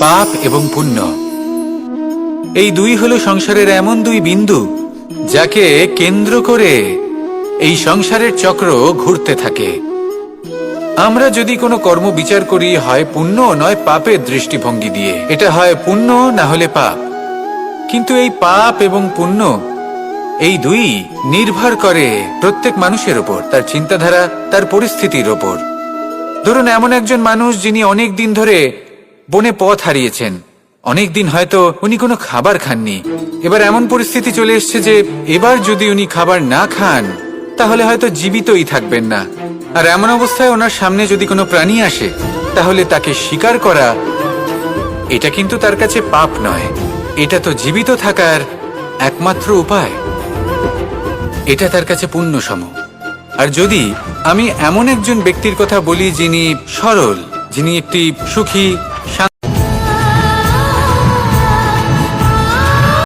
পাপ এবং পুণ্য। এই দুই হলো সংসারের এমন দুই বিন্দু যাকে কেন্দ্র করে এই সংসারের চক্র ঘুরতে থাকে। আমরা যদি কোনো কর্ম বিচার করি, হয় পুণ্য, নয় পাপের দৃষ্টিভঙ্গি দিয়ে। এটা হয় পুণ্য, না হলে পাপ। কিন্তু এই পাপ এবং পুণ্য, এই দুই নির্ভর করে প্রত্যেক মানুষের ওপর, তার চিন্তাধারা, তার পরিস্থিতির ওপর। ধরুন এমন একজন মানুষ যিনি অনেক দিন ধরে বনে পথ হারিয়েছেন। অনেক দিন হয়তো উনি কোনো খাবার খাননি। এবার এমন পরিস্থিতি চলে এসছে যে এবার যদি উনি খাবার না খান, তাহলে হয়তো জীবিতই থাকবেন না। আর এমন অবস্থায় ওনার সামনে যদি কোনো প্রাণী আসে, তাহলে তাকে শিকার করা, এটা কিন্তু তার কাছে পাপ নয়। এটা তো জীবিত থাকার একমাত্র উপায়। এটা তার কাছে পুণ্য সম আর যদি আমি এমন একজন ব্যক্তির কথা বলি যিনি সরল, যিনি একটি সুখী